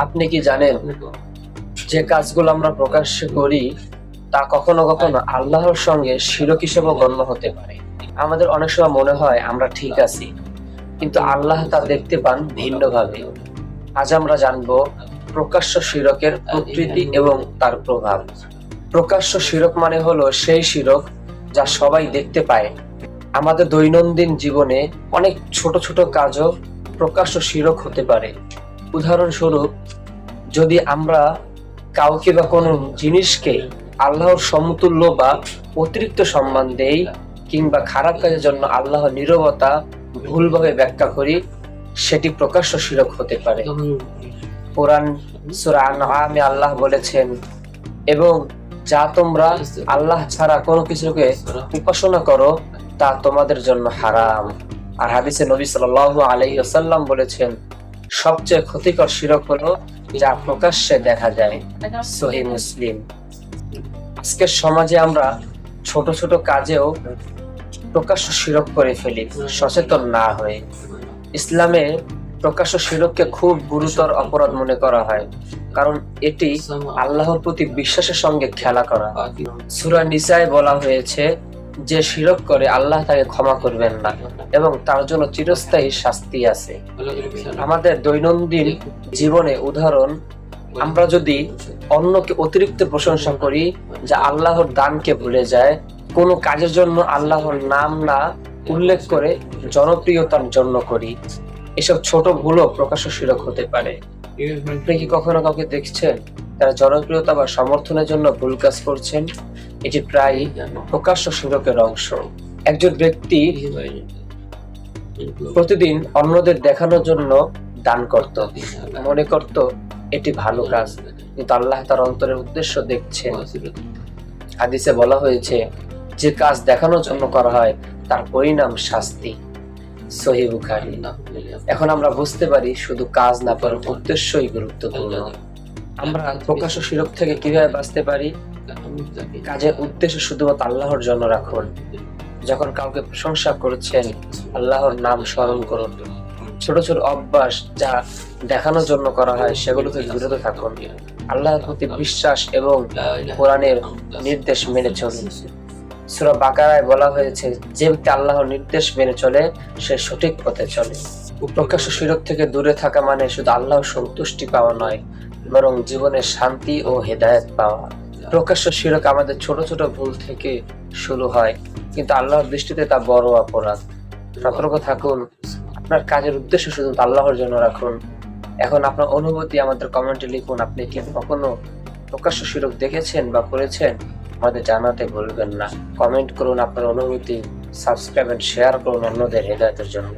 আপনি কি জানেন যে কাজগুলো আমরা প্রকাশ্যে করি, তা কখনো কখনো আল্লাহর সঙ্গে শিরক হিসেবে গণ্য হতে পারে। আমাদের অনেক সময় মনে হয় আমরা ঠিক আছি, কিন্তু আল্লাহ তা দেখতে পান ভিন্নভাবে। আজ আমরা জানব প্রকাশ্য শিরকের প্রকৃতি এবং তার প্রভাব। প্রকাশ্য শিরক মানে হলো সেই শিরক যা সবাই দেখতে পায়। আমাদের দৈনন্দিন জীবনে অনেক ছোট ছোট কাজও প্রকাশ্য শিরক হতে পারে। উদাহরণস্বরূপ, যদি আমরা কাউকে বা কোনো জিনিসকে আল্লাহর সমতুল্য বা অতিরিক্ত সম্মান দেই কিংবা খারাপ কাজের জন্য আল্লাহ নীরবতা ভুলভাবে ব্যাখ্যা করি, সেটি প্রকাশ্য শিরক হতে পারে। কোরআন সূরা আনআমে আল্লাহ বলেছেন, এবং যা তোমরা আল্লাহ ছাড়া কোনো কিছুকে উপাসনা করো, তা তোমাদের জন্য হারাম। আর হাদিসে নবী সাল্লাল্লাহু আলাইহি ওয়াসাল্লাম বলেছেন সবচেয়ে ক্ষতিকর শিরক হলো যা প্রকাশ্যে দেখা যায় সহি মুসলিম। আজকের সমাজে আমরা ছোট ছোট কাজেও প্রকাশ্য শিরক করে ফেলি, সচেতন না হয়ে। ইসলামে প্রকাশ্য শিরককে খুব গুরুতর অপরাধ মনে করা হয়, কারণ এটি আল্লাহর প্রতি বিশ্বাসের সঙ্গে খেলা করা। সূরা নিসায় বলা হয়েছে যে শিরক করে আল্লাহ তাকে ক্ষমা করবেন না এবং তার জন্য চিরস্থায়ী শাস্তি আছে। আমাদের দৈনন্দিন জীবনে উদাহরণ, আমরা যদি অন্যকে অতিরিক্ত প্রশংসা করি যা আল্লাহর দানকে ভুলে যায়, কোনো কাজের জন্য আল্লাহর নাম না উল্লেখ করে জনপ্রিয়তার জন্য করি, এসব ছোট ভুলও প্রকাশ্য শিরক হতে পারে। আপনি কি কখনো কাউকে দেখছেন? তারা জনপ্রিয়তা বা সমর্থনের জন্য ভুল কাজ করছেন। এটি প্রায় প্রকাশ্য শিরকের অংশ। একজন ব্যক্তি প্রতিদিন অন্যদের দেখানোর জন্য দান করত। মনে করত, এটি ভালো কাজ। কিন্তু আল্লাহ তার অন্তরের উদ্দেশ্য দেখছেন। হাদিসে বলা হয়েছে, যে কাজ দেখানোর জন্য করা হয়, তার পরিণাম শাস্তি। সহি এখন আমরা বুঝতে পারি, শুধু কাজ না পারার উদ্দেশ্যই গুরুত্বপূর্ণ। আমরা প্রকাশ্য শিরক থেকে কীভাবে বাঁচতে পারি? কাজের উদ্দেশ্য শুধুমাত্র আল্লাহর জন্য রাখুন। যখন কাউকে প্রশংসা করছেন, আল্লাহর নাম স্মরণ করুন। ছোট ছোট অভ্যাস যা দেখানোর জন্য করা হয় সেগুলো থেকে বিরত থাকুন। আল্লাহর প্রতি বিশ্বাস এবং কোরআনের নির্দেশ মেনে চলুন। সূরা বাকারায় বলা হয়েছে, যে ব্যক্তি আল্লাহর নির্দেশ মেনে চলে, সে সঠিক পথে চলে। প্রকাশ্য শিরক থেকে দূরে থাকা মানে শুধু আল্লাহর সন্তুষ্টি পাওয়া নয়, বরং জীবনে শান্তি ও হেদায়েত পাওয়া। প্রকাশ্য শিরক আমাদের ছোট ছোট ভুল থেকে শুরু হয়, কিন্তু আল্লাহর দৃষ্টিতে তা বড় অপরাধ। সতর্ক থাকুন, আপনার কাজের উদ্দেশ্য শুধু আল্লাহর জন্য রাখুন। এখন আপনার অনুভূতি আমাদের কমেন্টে লিখুন, আপনি কি কখনো প্রকাশ্য শিরক দেখেছেন বা করেছেন আমাদের জানাতে ভুলবেন না। কমেন্ট করুন আপনার অনুভূতি, সাবস্ক্রাইব এন্ড শেয়ার করুন অন্যদের হেদায়তের জন্য।